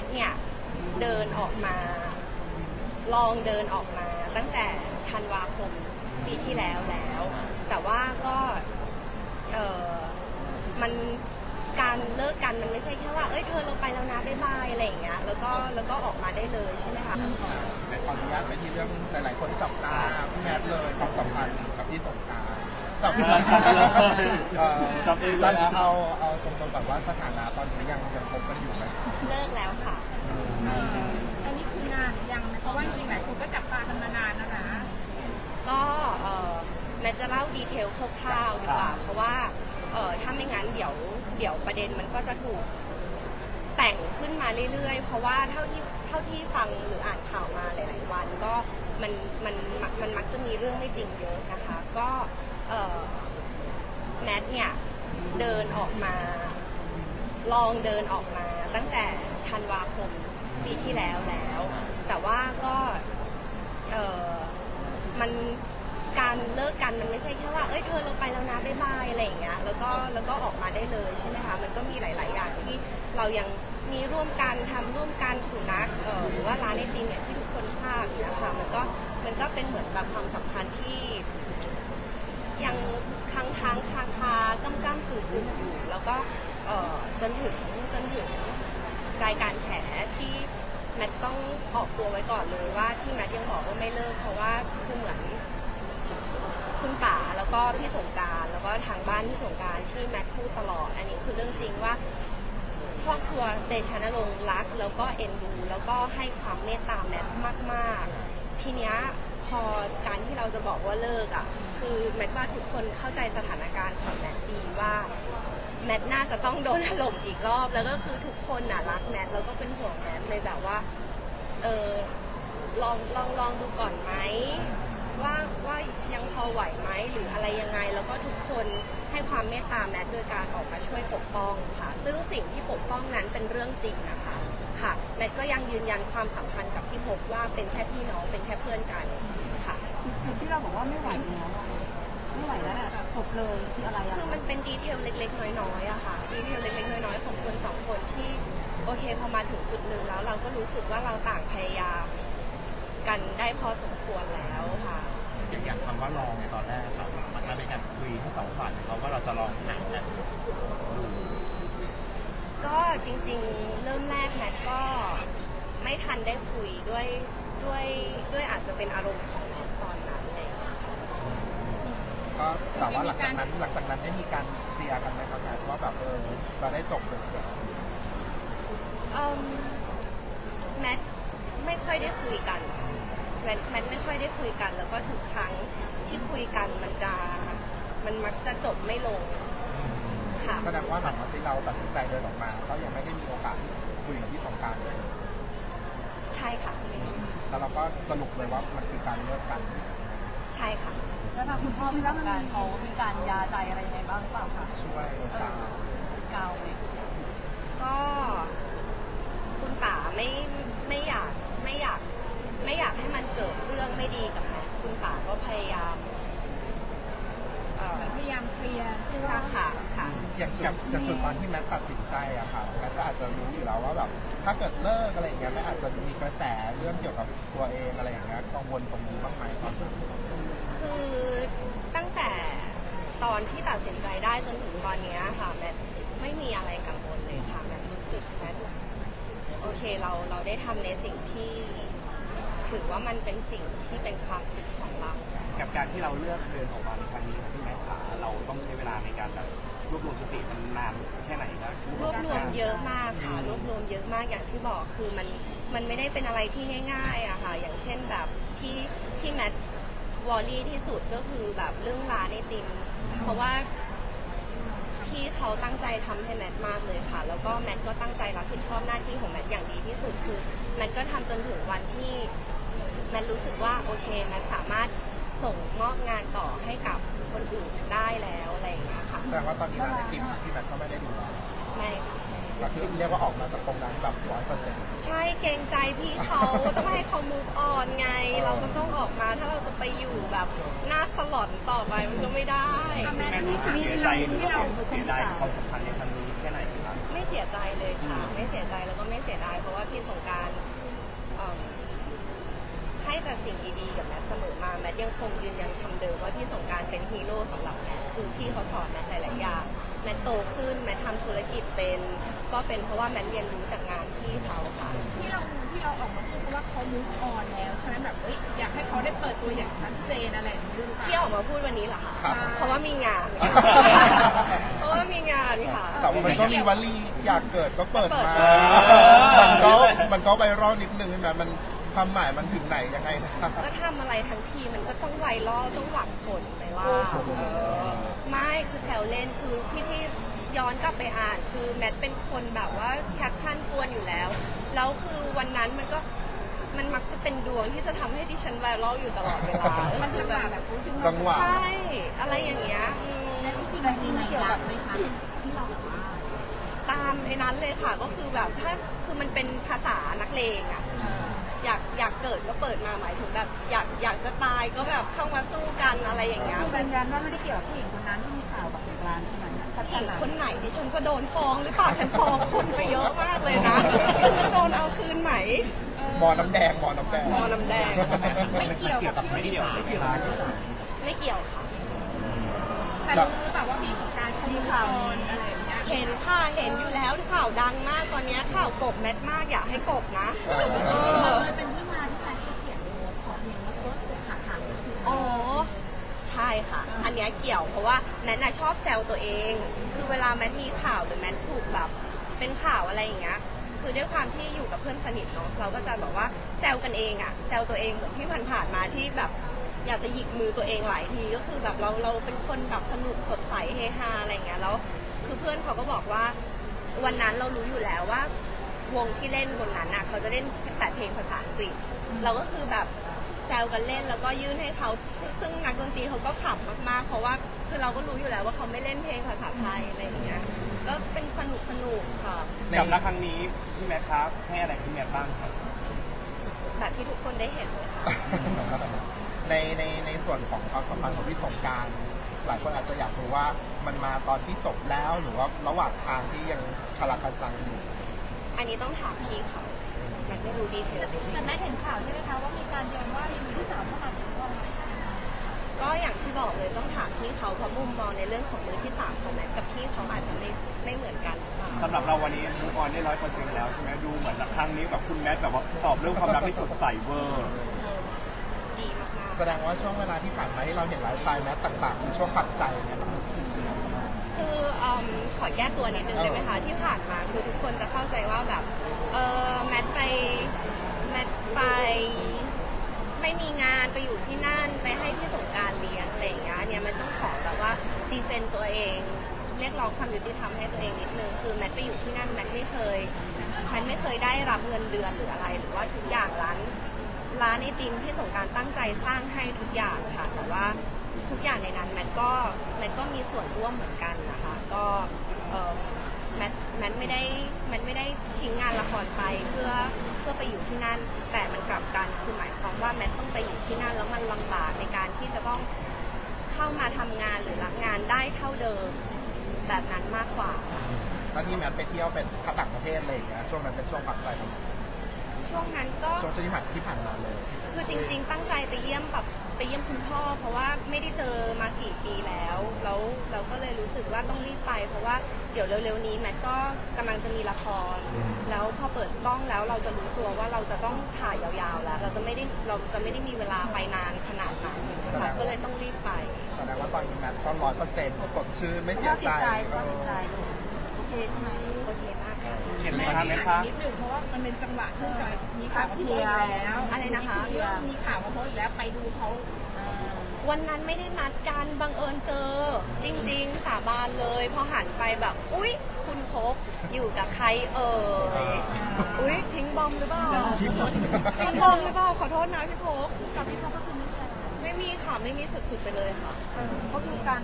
ทเนี่ยเดินออกมา ลองเดินออกมาตั้งแต่ธันวาคมปีที่แล้วแล้ว แต่ว่าก็เออมันการเลิกกันมันไม่ใช่แค่ว่าเอ้ยเธอเราไปแล้วนะบ๊ายบายอะไรอย่างเงี้ยแล้วก็แล้วก็ออกมาได้เลยใช่ไหมคะขออนุญาตไปที่เรื่องหลาย ๆ คนจับตาพี่แมทเลยความสัมพันธ์กับพี่สงการ จับเอ่อจับเองเลยนะ เอาเอาตรงๆแบบว่าสถานะตอนนี้ยังยังคบกันอยู่ไหมเลิกแล้วค่ะ อันนี้คือนานหรือยังนะเพราะว่าจริงๆหลายคนก็จับตากันมานานแล้วนะก็เอ่อแมทจะเล่าดีเทลคร่าวๆดีกว่า เพราะว่าเอ่อถ้าไม่งั้นเดี๋ยวเดี๋ยวประเด็นมันก็จะถูกแต่งขึ้นมาเรื่อยๆ เพราะว่าเท่าที่เท่าที่ฟังหรืออ่านข่าวมาหลาย ๆ วัน ก็มันมันมันมักจะมีเรื่องไม่จริงเยอะนะคะ ก็ เอ่อแมทเนี่ยเดินออกมา ลองเดินออกมาตั้งแต่ธันวาคมปีที่แล้วแล้ว แต่ว่าก็เออมันการเลิกกันมันไม่ใช่แค่ว่า เอ้ยเธอเราไปแล้วนะบ๊ายบายอะไรอย่างเงี้ย แล้วก็แล้วก็ออกมาได้เลยใช่ไหมคะ มันก็มีหลาย ๆ อย่างที่เรายังมีร่วมกันทำร่วมกันสุนัขเอ่อหรือว่าร้านไอติมอย่างที่ทุกคนทราบเนี่ยค่ะมันก็มันก็เป็นเหมือนแบบความสัมพันธ์ที่ ยังค้างค้างคาคาก้ำก้ำกึ่งกึ่งอยู่แล้วก็เอ่อจนถึงจนถึงรายการแฉที่แมทต้องออกตัวไว้ก่อนเลยว่าที่แมทยังบอกว่าไม่เลิกเพราะว่าคือเหมือนคุณป๋าแล้วก็พี่สงการแล้วก็ทางบ้านพี่สงการที่แมทพูดตลอด อันนี้คือเรื่องจริงว่าครอบครัวเตชะนรงค์รัก แล้วก็เอ็นดู แล้วก็ให้ความเมตตาแมทมาก ๆ ทีเนี้ย อการที่เราจะบอกว่าเลิกอะคือแมทว่าทุกคนเข้าใจสถานการณ์ของแมทดีว่าแมทน่าจะต้องโดนถล่มอีกรอบ แล้วก็คือทุกคนน่ะรักแมทแล้วก็เป็นห่วงแมทเลยแบบว่าเออลองลองลองดูก่อนไหมว่าว่ายังพอไหวไหมหรืออะไรยังไง แล้วก็ทุกคนให้ความเมตตาแมทโดยการออกมาช่วยปกป้องค่ะ ซึ่งสิ่งที่ปกป้องนั้นเป็นเรื่องจริงนะคะค่ะแมทก็ยังยืนยันความสัมพันธ์กับพี่พบว่าเป็นแค่พี่น้องเป็นแค่เพื่อนกัน จุดที่เราบอกว่าไม่ไหวแล้วอะไม่ไหวแล้วอะจบเลยคืออะไรอะคือมันเป็นดีเทลเล็กๆ น้อยๆอะค่ะดีเทลเล็กๆน้อยๆของคนสองคนที่โอเคพอมาถึงจุดหนึ่งแล้วเราก็รู้สึกว่าเราต่างพยายามกันได้พอสมควรแล้วค่ะ อย่างอย่างคำว่าลองในตอนแรกครับมันก็เป็นการคุยทั้งสองฝ่ายเขาว่าเราจะลองห่างกันดูก็จริงๆ เริ่มแรกแมทก็ไม่ทันได้คุยด้วยด้วยด้วยอาจจะเป็นอารมณ์ของแมท ตอนนั้นเลยก็แต่ว่าหลังจากนั้นหลังจากนั้นได้มีการเคลียร์กันไหมครับแมทว่าแบบเออจะได้จบสวยเอิ่มแมทไม่ค่อยได้คุยกันแมทแมทไม่ค่อยได้คุยกัน แล้วก็ทุกครั้งที่คุยกันมันจะมันมักจะจบไม่ลงค่ะๆแสดงว่าหลังจากที่เราตัดสินใจเดินออกมา ก็ยังไม่ได้มีโอกาสคุยกับพี่สงกรารเลย ใช่ค่ะแล้วเราก็สรุปเลยว่ามันคือการเลิกกัน ใช่ไหมใช่ค่ะ แล้วทางคุณพ่อพี่รับการเขามีการยาใจอะไรยังไงบ้างหรือเปล่าคะช่วยโอกาสกาวไหมก็คุณป๋าไม่ไม่อยากไม่อยาก ไม่อยากให้มันเกิดเรื่องไม่ดีกับแมทคุณป๋าก็พยายามเอ่อ พยายามเคลียร์ใช่ไหมค่ะค่ะ อย่างจุดอย่างจุดตอนที่แมทตัดสินใจอะค่ะแมทก็อาจจะรู้อยู่แล้วว่าแบบถ้าเกิดเลิกอะไรอย่างเงี้ยแมทอาจจะมีกระแสเรื่องเกี่ยวกับตัวเองอะไรอย่างเงี้ยกังวลตรงนี้บ้างไหมตอนนั้นคือตั้งแต่ตอนที่ตัดสินใจได้จนถึงตอนเนี้ยค่ะแมทไม่มีอะไรกังวลเลยค่ะแมทรู้สึกแมทโอเคเราเราได้ทำในสิ่งที่ถือว่ามันเป็นสิ่งที่เป็นความสุขของเรา กับการที่เราเลือกเดินออกมาในครั้งนี้ครับพี่แม่ขาเราต้องใช้เวลาในการแบบ รวบรวมสติมันนานแค่ไหนครับรวบรวมเยอะมากค่ะรวบรวมเยอะมากอย่างที่บอกคือมันมันไม่ได้เป็นอะไรที่ง่ายๆอะค่ะ อย่างเช่นแบบที่ที่แมทวอลลี่ที่สุดก็คือแบบเรื่องร้านไอติม เพราะว่าพี่เขาตั้งใจทำให้แมทมากเลยค่ะ แล้วก็แมทก็ตั้งใจรับผิดชอบหน้าที่ของแมทอย่างดีที่สุดคือแมทก็ทำจนถึงวันที่แมทรู้สึกว่าโอเคแมทสามารถส่งมอบงานต่อให้กับคนอื่นได้แล้ว แสดงว่าตอนนี้ร้านไอติมที่แมทก็ไม่ได้ดูแลไม่ค่ะก็คือเรียกว่าออกมาจากตรงนั้นแบบร้อยเปอร์เซ็นต์ ใช่เกรงใจพี่เขาต้องให้เขา move on ไง เราก็ต้องออกมาถ้าเราจะไปอยู่แบบหน้าสลอนต่อไปมันก็ไม่ได้ แม่รู้สึกเสียใจหรือว่าเสียดายความสัมพันธ์ในครั้งนี้แค่ไหนครับ ไม่เสียสียใจเลยค่ะ ไม่เสียใจแล้วก็ไม่เสียดายเพราะว่าพี่สงกราร ให้แต่สิ่งดีๆกับแมทเสมอมาแมทยังคงยืนยันคำเดิมว่าพี่สงกรารเป็นฮีโร่สำหรับแมทคือพี่เขาสอนแมทหลายๆอย่างแมทโตขึ้นแมททำธุรกิจเป็น ก็เป็นเพราะว่าแมทเรียนรู้จากงานพี่เขาค่ะที่เราที่เราออกมาพูดเพราะว่าเขามุกออนแล้วใช่ไหมแบบเอ้ยอยากให้เขาได้เปิดตัวอย่างชัดเจนอะไรอย่างนี้หรือเปล่าที่ออกมาพูดวันนี้เหรอคะครับ เพราะว่ามีงานเพราะว่ามีงานค่ะ แต่ว่ามันก็มีวลีอยากเกิดก็เปิดมา เปิดมามันก็มันก็ไวรัลนิดนึงใช่ไหมมัน ความหมายมันถึงไหนยังไงนะครับ ก็ทำอะไรทั้งทีมันก็ต้องไวรัลต้องหวังผลไหมล่ะเออไม่คือแซวเล่นคือพี่ๆย้อนกลับไปอ่านคือแมทเป็นคนแบบว่าแคปชั่นกวนอยู่แล้ว แล้วคือวันนั้นมันก็มันมักจะเป็นดวงที่จะทำให้ดิฉันไวรัลอยู่ตลอดเวลามันคืจะอแบแบบบแบบรู้สึกจังหวะ ใช่อะไรอย่างเงี้ยอืม และที่จริงมันมีนัยยะไหมคะที่เราแบบว่า ตามไอ้นั้นเลยค่ะก็คือแบบถ้าคือมันเป็นภาษานักเลงอะ อยากอยากเกิดก็เปิดมาหมายถึงแบบอยากอยากจะตายก็แบบเข้ามาสู้กันอะไรอย่างเงี้ยคือยืนยันว่าไม่ได้เกี่ยวกับผู้หญิงคนนั้นที่มีข่าวกับสงกรานต์ใช่ไหมแคปผู้หชั่ญินงนั้นคนไหนดิฉันจะโดนฟ้องหรือเปล่าฉันฟ้องคุณไปเยอะมากเลยนะฉันจะโดนเอาคืนไหมหมอน้ำแดงหมอน้ำแดงหมอน้ำแดงไม่เกี่ยวกับไม่ที่เกี่ยวสามไม่เกี่ยวไม่เกี่ยวค่ะ แต่รู้หรือเปล่าว่าพี่สงกรารเขามีข่าวอะไรอย่างเงี้ย เห็นค่ะเห็นอยู่แล้วข่าวดังมากตอนเนี้ยข่าวกบแมทมากอยากให้กบนะเออเลยเป็นที่มาที่แมทจะเขียนโน้ตขอเพลงแล้วก็ขาดขาดก็คืออ๋อใช่ค่ะ อันเนี้ยเกี่ยวเพราะว่าแมทน่ะชอบแซวตัวเอง คือเวลาแมทมีข่าวหรือแมทถูกแบบ เป็นข่าวอะไรอย่างเงี้ยคือด้วยความที่อยู่กับเพื่อนสนิทเนาะเราก็จะแบบว่าแซวกันเองอะแซวตัวเองเหมือนที่ผ่านๆมาที่แบบ อยากจะหยิกมือตัวเองหลายทีก็คือแบบเราเราเป็นคนแบบสนุกสดใสเฮฮาอะไรอย่างเงี้ยแล้ว คือเพื่อนเขาก็บอกว่า วันนั้นเรารู้อยู่แล้วว่าวงที่เล่นบนนั้นน่ะเขาจะเล่นแต่เพลงภาษาอังกฤษ เราก็คือแบบแซวกันเล่นแล้วก็ยื่นให้เขาซึ่งนักดนตรีเขาก็ขำมากๆ เพราะว่าคือเราก็รู้อยู่แล้วว่าเขาไม่เล่นเพลงภาษาไทยอะไรอย่างเงี้ยก็เป็นสนุกสนุกค่ะกับรักครั้งนี้พี่แมทครับให้อะไรพี่แมทบ้างครับแบบที่ทุกคนได้เห็นเลยค่ะในในในส่วนของความสัมพันธ์ของพี่สงกราร หลายคนอาจจะอยากรู้ว่ามันมาตอนที่จบแล้วหรือว่าระหว่างทางที่ยังคาราคาซังอยู่ อันนี้ต้องถามพี่เขามันไม่รู้ดีเทลจริงแต่แม่เห็นข่าวใช่ไหมคะว่ามีการโยนว่ามีมือที่สามเข้ามาเกี่ยวข้องๆก็อย่างที่บอกเลยต้องถามพี่เขาเพราะมุมมองในเรื่องของมือที่สามของแมทกับพี่เขาอาจจะไม่ไม่เหมือนกันหรือเปล่าสำหรับเราวันนี้มูออนได้ร้อยเปอร์เซ็นต์แล้วใช่ไหมดูเหมือนครั้งนี้แบบคุณแมทแบบว่าตอบเรื่องความรักที่สดใสเวอร์ดีมากๆ แสดงว่าช่วงเวลาที่ผ่านมาที่เราเห็นไลฟ์สไตล์แมทต่างๆคือช่วงพักใจเนี่ยคืออืมขอแก้ตัวนิดนึงได้ไหมคะที่ผ่านมาคือทุกคนจะเข้าใจว่าแบบเออแมทไปแมทไป ไม่มีงานไปอยู่ที่นั่นไปให้พี่สงกรารเลี้ยงอะไรอย่างเงี้ยเนี่ยมันต้องขอแบบว่าดีเฟนต์ตัวเอง เรียกร้องความยุติธรรมให้ตัวเองนิดนึงคือแมทไปอยู่ที่นั่นแมทไม่เคยแมทไม่เคยได้รับเงินเดือนหรืออะไร หรือว่าทุกอย่างร้าน ร้านไอติมที่สงกรารตั้งใจสร้างให้ทุกอย่างค่ะ แต่ว่าทุกอย่างในนั้นแมทก็แมทก็มีส่วนร่วมเหมือนกันนะคะ ก็เอ่อแมทแมทไม่ได้แมทไม่ได้ทิ้งงานละครไปเพื่อเพื่อไปอยู่ที่นั่น แต่มันกลับกันคือหมายความว่าแมทต้องไปอยู่ที่นั่นแล้วมันลำบากในการที่จะต้องเข้ามาทำงานหรือรับงานได้เท่าเดิมแบบนั้นมากกว่าแล้วที่แมทไปเที่ยวเป็นต่างประเทศอะไรอย่างเงี้ยช่วงนั้นเป็นช่วงพักใจของแมท ช่วงนั้นก็ ช่วงที่ผ่านที่ผ่านมาเลย คือจริง ๆ ตั้งใจไปเยี่ยมแบบไปเยี่ยมคุณพ่อ เพราะว่าไม่ได้เจอมาสี่ปีแล้ว แล้วเราก็เลยรู้สึกว่าต้องรีบไป เพราะว่าเดี๋ยวเร็วๆนี้แมทก็กำลังจะมีละครแล้วพอเปิดกล้องแล้วเราจะรู้ตัวว่าเราจะต้องถ่ายยาวๆแล้ว เราจะไม่ได้เราจะไม่ได้มีเวลาไปนานขนาดนั้นนะคะก็เลยต้องรีบไป แสดงว่าตอนนี้แมทก็ร้อยเปอร์เซ็นต์สดชื่นไม่สเสียภาพจิใจตใจสภาพจิตใจโอเคใช่ไหม โอเคมากค่ะ เห็นไหมครับแมทครับนิดหนึ่งเพราะว่ามันเป็นจังหวะที่แบบมีข่าวมาโพสต์อีกแล้ว อะไรนะคะเรื่องมีข่าวมาโพสต์อีกแล้วไปดูเขาวันนั้นไม่ได้นัดกันบังเอิญเจอ จริง ๆ สาบานเลย พอหันไปแบบ อุ๊ย คุณพกอยู่กับใครเอ่ยอุ๊ยพิงบอมหรือเปล่าพิงบอมหรือเปล่าขอโทษนะพี่พกกับพี่เขาก็คือไม่ใช่ไม่มีค่ะไม่มีสุดๆไปเลยค่ะเออก็คือการ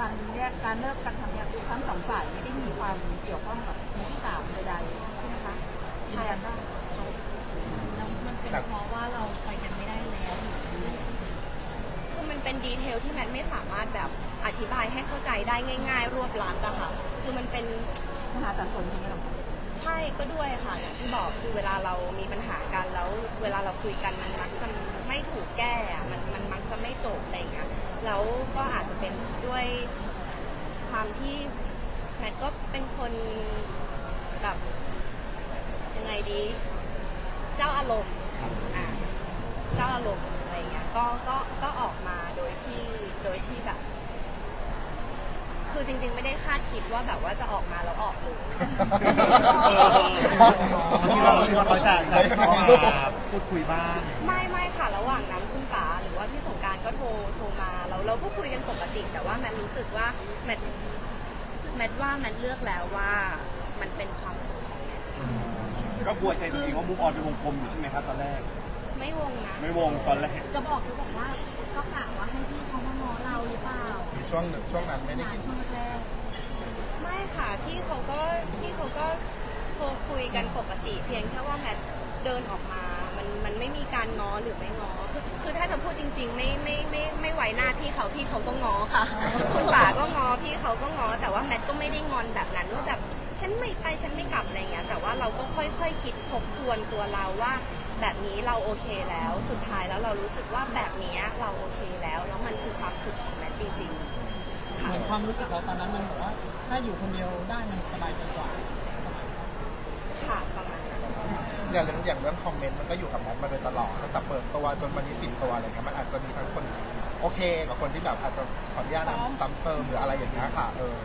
การแยกการเลิกกันทำเนี่ยทั้งสองฝ่ายไม่ได้มีความเกี่ยวข้องกับมือที่สามใดๆใช่ไหมคะยืนยันได้แล้วมันเป็นเพราะว่าเราไปกันไม่ได้แล้วคือมันเป็นดีเทลที่แมทไม่สามารถแบบอธิบายให้เข้าใจได้ง่าย ๆ รวบลัดอะค่ะคือมันเป็นมหาสัดส่วนอย่างนี้ยเหรอใช่ก็ด้วยค่ะอย่างที่บอกคือเวลาเรามีปัญหากันแล้ว เวลาเราคุยกันมันมักจะไม่ถูกแก้อะมันมันมักจะ ไม่จบอะไรอย่างเงี้ยแล้วก็อาจจะเป็นด้วยความที่แมทก็เป็นคนแบบยังไงดีเจ้าอารมณ์อะเจ้าอารมณ์อะไรเงี้ยก็ก็ก็ออกมาโดยที่โดยที่แบบ คือจริง ๆ ไม่ได้คาดคิดว่าแบบว่าจะออกมาแล้วออกเลยที่เราคิดว่าเขาจะจะเข้ามาพูดคุยบ้าง ไม่ รารก็โทรโทรมาเราเราก็คุยกันปกติ แต่ว่าแมทรู้สึกว่าแมทแมทว่าแมทเลือกแล้วว่ามันเป็นความสุขของแมทค่ะก็กลัวใจจริงๆว่ามุกออนเป็นวงกลมอยู่ใช่ไหมครับตอนแรก ไม่วงนะไม่วงตอนแรก จะบอกจะบอกว่าเขากะว่าให้พี่เขามาง้อเราหรือเปล่ามีช่วงหนึ่งช่วงนั้นไม่ได้นานกินช่วงแรกไม่ค่ะพี่เขาก็พี่เขาก็โทรคุยกันปกติ เพียงแค่ว่าแมทเดินออกมามันมัน ไม่มีการง้อหรือไม่ง้อคือคือถ้าจะพูดจริง ๆ ไม่ไม่ไม่ไม่ไว้หน้าพี่เขาพี่เขาก็ง้อค่ะ คุณป๋าก็ง้อพี่เขาก็ง้อแต่ว่าแมทก็ไม่ได้งอนแบบนั้นว่าแบบฉันไม่ไปฉันไม่กลับอะไรเงี้ยแต่ว่าเราก็ค่อยๆคคิดทบทวนตัวเราว่า แบบนี้เราโอเคแล้ว สุดท้ายแล้วเรารู้สึกว่าแบบเนี้ยเราโอเคแล้วแล้วมันคือความสุขของแมทจริง ๆ ค่ะ เหมือนความรู้สึกเราตอนนั้นมันแบบว่า ถ้าอยู่คนเดียวได้มันสบายใจกว่า ค่ะประมาณ นั้นอย่างเรื่องอย่างเรื่องคอมเมนต์มันก็อยู่กับแมทมาโดยตลอดตั้งแต่เปิดตัวจนวันนี้ปิดตัวอะไรเงี้ยมันอาจจะมีทั้งคนโอเค กับคนที่แบบอาจจะขออนุญาตนำซ้ำเติมหรืออะไรอย่างเงี้ยค่ะเออ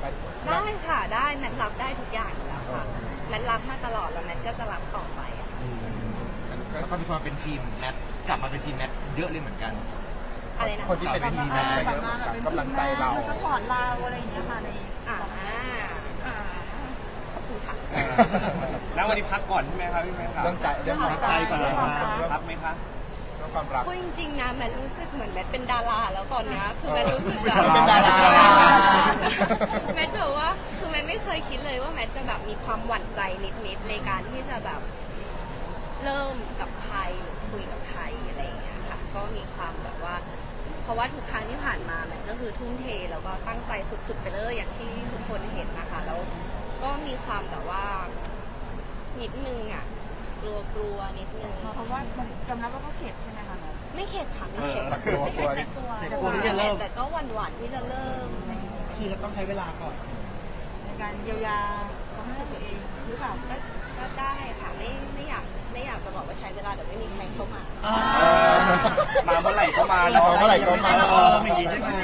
แมทได้ค่ะได้แมทรับได้ทุกอย่างอยู่แล้วค่ะแมทรับมาตลอดแล้วแมทก็จะรับต่อไปอะแล้วก็มีความเป็นทีมแมทกลับมาเป็นทีมแมทเยอะเลยเหมือนกัน อะไรนะคนที่เป็นทีมแมทก็เยอะเหมือนกันกำลังใจเราสปอร์ตเราอะไรอย่างเงี้ยค่ะในอ่าอ่าขอบคุณค่ะ แล้ววันนี้พักก่อนใช่ไหมครับพี่แม่ครับเรื่องใจเรื่องพักใจก่อนเลยครับพักไหมคะเรื่องความรักพูดจริงๆนะแมทรู้สึกเหมือนแมทเป็นดาราแล้วตอนเนี้ยคือแมทรู้สึกแบบเป็นดาราแมทแบบว่าคือแมทไม่เคยคิดเลยว่าแมทจะแบบมีความหวั่นใจนิดๆในการที่จะแบบเริ่มกับใครหรือคุยกับใครอะไรอย่างเงี้ยค่ะก็มีความแบบว่า เพราะว่าทุกครั้งที่ผ่านมาแมทก็คือทุ่มเทแล้วก็ตั้งใจสุดๆไปเลยอย่างที่ทุกคนเห็นนะคะแล้วก็มีความแบบว่า นิดนึงอะกลัวกลัวๆนิดนึงเพราะว่ามันยอมรับว่าก็เข็ดใช่ไหมคะน้องไม่เข็ดค่ะไม่เข็ดแต่กลัวกลัวแต่ตัวแต่กลัวที่จะเริ่มแต่ก็หวั่นหวั่นๆที่จะเริ่มที่เราต้องใช้เวลาก่อนในการเยียวยาความรู้สึกตัวเองหรือเปล่าก็ก็ได้ค่ะไม่ไม่อยากไม่อยากจะบอกว่าใช้เวลาแต่ไม่มีใครเข้ามามาเมื่อไหร่ก็มามาเมื่อไหร่ก็มาเออไม่ดีใช่ไหม